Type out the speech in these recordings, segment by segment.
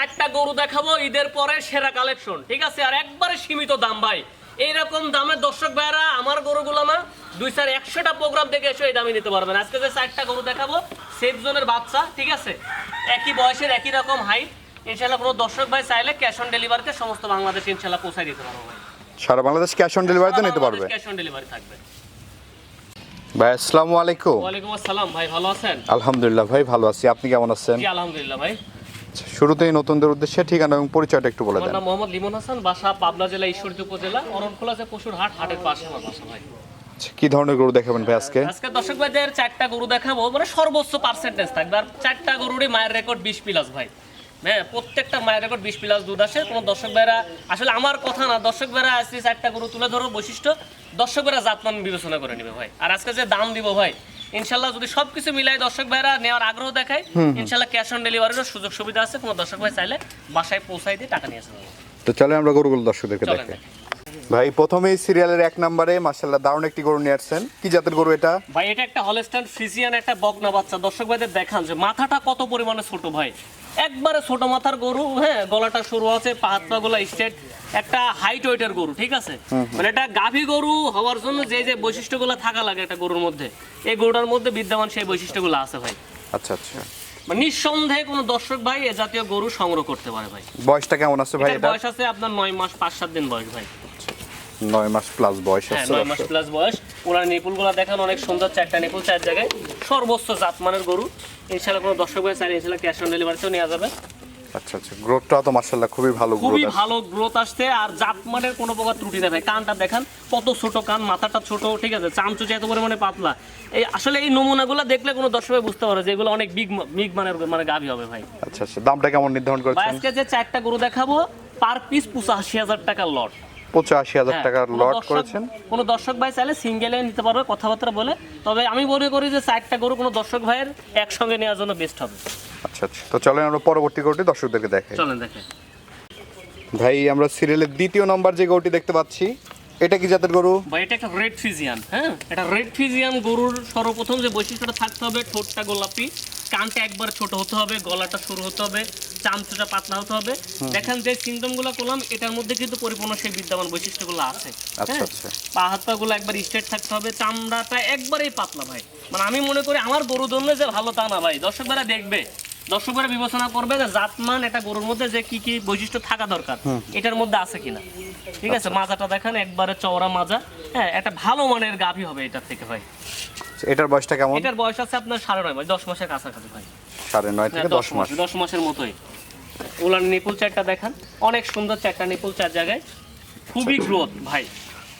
চারটা গরু দেখাবো ঈদের পরে সেরা কালেকশন ঠিক আছে? আর একবারে সীমিত দাম ভাই। এইরকম দামে দর্শক ভাইরা আমার গরুগুলো না দুই চার একশোটা প্রোগ্রাম দেখে এসে এই দামে নিতে পারবেন। আজকে যে চারটা গরু দেখাবো সেফ জোনের বাচ্চা ঠিক আছে? একই বয়সের একই রকম হাইট ইনশাল্লাহ কোনো দর্শক ভাই চাইলে ক্যাশ অন ডেলিভারিতে সমস্ত বাংলাদেশ ইনশাল্লাহ পৌঁছায় দিতে পারব ভাই। সারা বাংলাদেশ ক্যাশ অন ডেলিভারিতে নিতে পারবে? ক্যাশ অন ডেলিভারি থাকবে। ভাই আসসালামু আলাইকুম। ওয়ালাইকুম আসসালাম ভাই ভালো আছেন? আলহামদুলিল্লাহ ভাই ভালো আছি। আপনি কেমন আছেন? জি আলহামদুলিল্লাহ ভাই। শুরুতেই নতুনদের উদ্দেশ্যে ঠিকানা এবং পরিচয়টা একটু বলে দেন। মোহাম্মদ লিমন হাসান বাসা পাবনা জেলা ঈশ্বরদী উপজেলা অরণখোলা যে পশুর হাট হাটের পাশে আমার বাসা ভাই। আচ্ছা, কি ধরনের গরু দেখাবেন ভাই আজকে? আজকে দর্শক ভাইদের চারটা গরু দেখাবো মানে সর্বোচ্চ পার্সেন্টেজ থাকবে। আর চারটা গরুরই মায়ের রেকর্ড বিশ প্লাস ভাই। হ্যাঁ প্রত্যেকটা মায়ের রেকর্ড বিশ প্লাস দুধ আসে। কোনো দর্শক ভাইরা আসলে আমার কথা না দর্শক ভাইরা আজকে চারটা গরু তুলে ধরো বৈশিষ্ট্য দর্শক ভাইরা জাতমান বিবেচনা করে নেবে ভাই। আর আজকে যে দাম দিব ভাই ইনশাল্লাহ যদি সবকিছু মিলাই দর্শক ভাইরা নেওয়ার আগ্রহ দেখায় ইনশাল্লাহ ক্যাশ অন ডেলিভারিরও সুযোগ সুবিধা আছে। কোনো দর্শক ভাই চাইলে বাসায় পৌঁছাই দিয়ে টাকা নিয়ে আসতে তো চলে আমরা গরুগুলো দর্শকদেরকে দেখাই ভাই। প্রথমেই সিরিয়ালের এক নম্বরে মার্শাল্লাহ দারুণ একটি গরু নিয়ে আসছেন। কি জাতের গরু এটা? ভাই এটা একটা হলস্টাইন ফ্রিজিয়ান একটা বকনা বাচ্চা। দর্শক ভাইদের দেখান যে মাথাটা কত পরিমাণে ছোট ভাই। একবারে ছোট মাথার গরু হ্যাঁ গলাটা সরু আছে পা হাত পা গুলা স্ট্রেট একটা হাইট ওয়েটের গরু ঠিক আছে? মানে এটা গাভী গরু হওয়ার জন্য যে যে বৈশিষ্ট্যগুলো থাকা লাগে একটা গরুর মধ্যে এই গরুটার মধ্যে বিদ্যমান সেই বৈশিষ্ট্যগুলো আছে ভাই। আচ্ছা আচ্ছা। মানে নিঃসন্দেহে কোনো দর্শক ভাই এ জাতীয় গরু সংগ্রহ করতে পারে ভাই। বয়সটা কেমন আছে ভাই এটা বয়স আছে আপনার নয় মাস পাঁচ সাত দিন বয়স ভাই। নয় মাস প্লাস বয়স হ্যাঁ আছে নয় মাস প্লাস বয়স। ওনার নিপুলগুলো দেখেন অনেক সুন্দর চারটা নিপুল চার জায়গায়। সর্বোচ্চ জাতমানের গরু। ইনশাল্লাহ কোনো দর্শক ভাই চাইলে ইনশাল্লাহ ক্যাশ অন ডেলিভারিতেও নেওয়া যাবে। আচ্ছা আচ্ছা। গ্রোথটা তো মার্শাল্লাহ খুবই ভালো গ্রোথ খুবই ভালো গ্রোথ আসছে আর জাতমানের কোনো প্রকার ত্রুটি নেই ভাই। কানটা দেখেন কত ছোট কান মাথাটা ছোট ঠিক আছে? চামচুচে এত পরিমাণে পাতলা। এই আসলে এই নমুনাগুলো দেখলে কোনো দর্শক বুঝতে পারে যে এগুলো অনেক বিগ বিগ মানের মানে গাভী হবে ভাই। আচ্ছা আচ্ছা। দামটা কেমন নির্ধারণ করেছেন? আজকে যে চারটা গরু দেখাবো পার পিস পঁচাশি হাজার টাকার লট পঁচাশি হাজার হ্যাঁ, টাকার লট করেছেন। কোনো দর্শক ভাই চাইলে সিঙ্গেলে নিতে পারবে কথাবার্তা বলে। তবে আমি মনে করি যে চারটা গরু কোনো দর্শক ভাইয়ের একসঙ্গে নেওয়ার জন্য বেস্ট হবে। আচ্ছা আচ্ছা। তো চলেন আমরা পরবর্তী গরুটি দর্শকদেরকে দেখাই। চলেন দেখে ভাই আমরা সিরিয়ালের দ্বিতীয় নম্বর যে গরুটি দেখতে পাচ্ছি এটা কি জাতের গরু? ভাই এটা একটা রেড ফিজিয়ান হ্যাঁ? এটা রেড ফিজিয়ান গরুর সর্বপ্রথম যে বৈশিষ্ট্যটা থাকতে হবে ঠোঁটটা গোলাপি। কানটা একবার ছোট হতে হবে গলাটা সরু হতে হবে চামচুটা পাতলা হতে হবে। দেখেন যে সিমটমগুলো করলাম এটার মধ্যে কিন্তু পরিপূর্ণ সেই বিদ্যমান বৈশিষ্ট্যগুলো আছে। আচ্ছা, হ্যাঁ? আচ্ছা। পা হাত পা গুলো একবার স্ট্রেট থাকতে হবে চামড়াটা একবারেই পাতলা ভাই। মানে আমি মনে করি আমার গরু জন্য যে ভালো তা না ভাই দর্শকরা দেখবে। দর্শকরা বিবেচনা করবে যে জাতমান একটা গরুর মধ্যে যে কি কি বৈশিষ্ট্য থাকা দরকার এটার মধ্যে আছে কিনা। ঠিক আছে? মাজাটা দেখেন একবারে চওড়া মাজা। হ্যাঁ একটা ভালো মানের গাভী হবে এটার থেকে ভাই। আচ্ছা, এটার বয়সটা কেমন? এটার বয়স আছে আপনার সাড়ে নয় মাস দশ মাসের কাছাকাছি ভাই। সাড়ে নয় হ্যাঁ, থেকে দশ মাস দশ মাসের মতোই। ওলার নিপুল চারটা দেখান। অনেক সুন্দর চারটা নিপুল চার জায়গায়। খুবই গ্রোথ ভাই।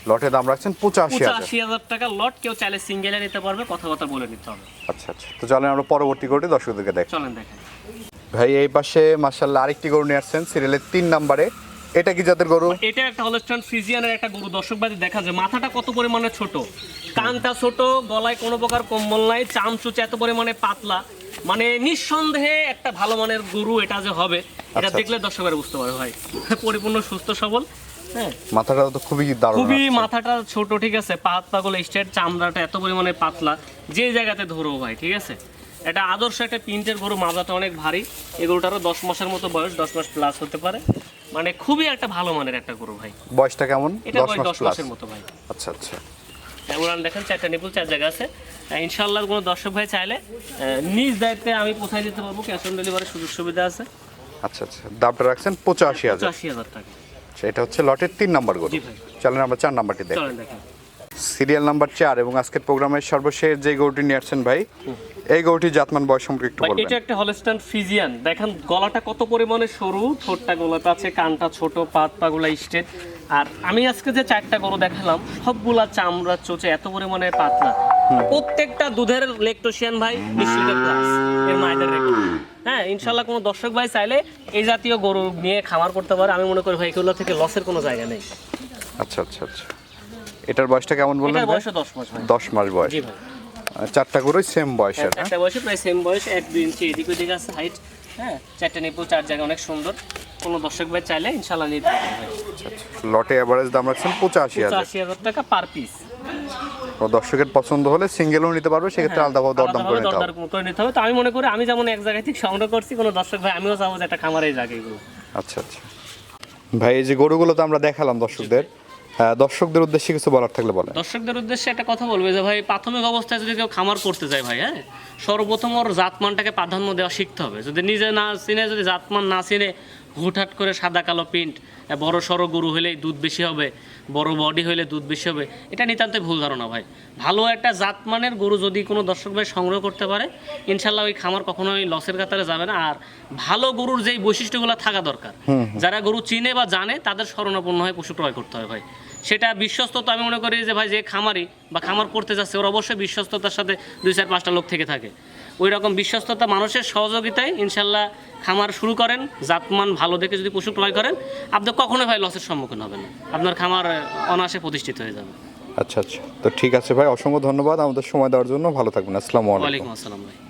লটের দাম রাখছেন পঁচাশি পঁচাশি হাজার টাকা লট কেউ চাইলে সিঙ্গেলে নিতে পারবে কথাবার্তা বলে নিতে হবে। আচ্ছা আচ্ছা। তো চলেন আমরা পরবর্তী গরুটি দর্শকদেরকে দেখ চলেন দেখেন। ভাই এই পাশে মার্শাল্লাহ আরেকটি গরু নিয়ে আসছেন সিরিয়ালের তিন নম্বরে। এটা কি জাতের গরু? এটা একটা হলস্টাইন ফ্রিজিয়ানের একটা গরু। দর্শক বাদে দেখা যায় মাথাটা কত পরিমাণে ছোট? কানটা ছোট গলায় কোনো প্রকার কম্বল নাই চামচুচ এত পরিমাণে পাতলা। মানে নিঃসন্দেহে একটা ভালো মানের গরু এটা যে হবে এটা আচ্ছা, দেখলে দর্শকেরা বুঝতে পারে ভাই। পরিপূর্ণ সুস্থ সবল হ্যাঁ। মাথাটা তো খুবই দারুণ খুবই মাথাটা ছোট ঠিক আছে। পা হাত পাগুলো স্ট্রেট চামড়াটা এত পরিমাণে পাতলা। যে জায়গাতে ধরো ভাই ঠিক আছে? এটা আদর্শ একটা প্রিন্টের গরু মাজাটা অনেক ভারী। এগুলোটারও দশ মাসের মতো বয়স দশ মাস প্লাস হতে পারে। মানে খুবই একটা ভালো মানের একটা গরু ভাই। বয়সটা কেমন? এটা বয়স দশ মাসের মতো ভাই। আচ্ছা আচ্ছা। উড়ান দেখেন চারটা নিপুল চার জায়গা আছে। ইনশাল্লাহ ইনশাআল্লাহ কোনো দর্শক ভাই চাইলে নিজ দায়িত্বে আমি পৌঁছাই দিতে পারব ক্যাশ অন ডেলিভারির সুযোগ সুবিধা আছে। আচ্ছা আচ্ছা। দামটা রাখছেন পঁচাশি হাজার। পঁচাশি হাজার টাকা। সেটা এটা হচ্ছে লটের তিন নম্বর গরু। চলেন আমরা চার নাম্বারটি দেখ। চলেন দেখেন। সিরিয়াল নাম্বার চার এবং আজকের প্রোগ্রামের সর্বশেষ যে গরুটি নিয়ে আসছেন ভাই এই গরুটির জাতমান বয়স সম্পর্কে একটু বলবেন। এটা একটা হলস্টাইন ফিজিয়ান দেখেন গলাটা কত পরিমাণে সরু ঠোঁটটা গোলাতে আছে কানটা ছোট পাত পাগুলা স্ট্রেট আর আমি আজকে যে চারটা গরু দেখালাম সবগুলা চামড়া চোচে এত পরিমাণে পাতলা। প্রত্যেকটা দুধের লেকটোশিয়ান ভাই বিশ্বদের প্লাস এর মায়েদের হ্যাঁ ইনশাল্লাহ কোনো দর্শক ভাই চাইলে এই জাতীয় গরু নিয়ে খামার করতে পারে। আমি মনে করি ভাই এগুলো থেকে লসের কোনো জায়গা নেই। আচ্ছা আচ্ছা আচ্ছা। এটার বয়সটা কেমন বললেন বয়স দশ মাস ভাই। দশ মাস বয়স। জি ভাই। চারটা গরুই সেম বয়সের হ্যাঁ? একটা বয়সে প্রায় সেম বয়স এক দুই ইঞ্চি এদিক ওদিক আছে হাইট হ্যাঁ? চারটা নিপুল চার জায়গা অনেক সুন্দর। কোনো দর্শক ভাই চাইলে ইনশাল্লাহ নিতে আচ্ছা আচ্ছা। লটে অ্যাভারেজ দাম রাখছেন পঁচাশি হাজার। পঁচাশি হাজার টাকা পার পিস দর্শকের পছন্দ হলে সিঙ্গেলও নিতে পারবে সেক্ষেত্রে দরদাম হ্যাঁ, আলাদাভাবে করে নিতে হবে দরদাম করে নিতে হবে। তো আমি মনে করি আমি যেমন এক জায়গায় থেকে সংগ্রহ করছি কোনো দর্শক ভাই আমিও চাবো যে একটা খামারেই যাক এগুলো। আচ্ছা আচ্ছা। ভাই এই যে গরুগুলো তো আমরা দেখালাম দর্শকদের। হ্যাঁ, দর্শকদের উদ্দেশ্যে কিছু বলার থাকলে বলেন। দর্শকদের উদ্দেশ্যে একটা কথা বলবে যে ভাই প্রাথমিক অবস্থায় যদি কেউ খামার করতে যায় ভাই হ্যাঁ সর্বপ্রথম ওর জাতমানটাকে প্রাধান্য দেওয়া শিখতে হবে। যদি নিজে না চিনে যদি জাতমান না চিনে হুটহাট করে সাদা কালো প্রিন্ট বড় সড়ো গরু হলেই দুধ বেশি হবে বড় বডি হলে দুধ বেশি হবে এটা নিতান্ত ভুল ধারণা ভাই। ভালো একটা জাতমানের গরু যদি কোনো দর্শক ভাই সংগ্রহ করতে পারে ইনশাল্লাহ ওই খামার কখনোই লসের কাতারে যাবে না। আর ভালো গরুর যেই বৈশিষ্ট্যগুলো থাকা দরকার যারা গরু চিনে বা জানে তাদের শরণাপন্ন হয়ে পশু ক্রয় করতে হয় ভাই। সেটা বিশ্বস্ততা আমি মনে করি যে ভাই যে খামারি বা খামার করতে যাচ্ছে ওর অবশ্যই বিশ্বস্ততার সাথে দুই চার পাঁচটা লোক থেকে থাকে। ওই রকম বিশ্বস্ততা মানুষের সহযোগিতায় ইনশাল্লাহ খামার শুরু করেন জাতমান ভালো দেখে যদি পশু ক্রয় করেন আপনি কখনোই ভাই লসের সম্মুখীন হবেন আপনার খামার অনায়াসে প্রতিষ্ঠিত হয়ে যাবে। আচ্ছা আচ্ছা। তো ঠিক আছে ভাই অসংখ্য ধন্যবাদ আমাদের সময় দেওয়ার জন্য। ভালো থাকবেন। আসসালামু আলাইকুম। আসসালাম ভাই।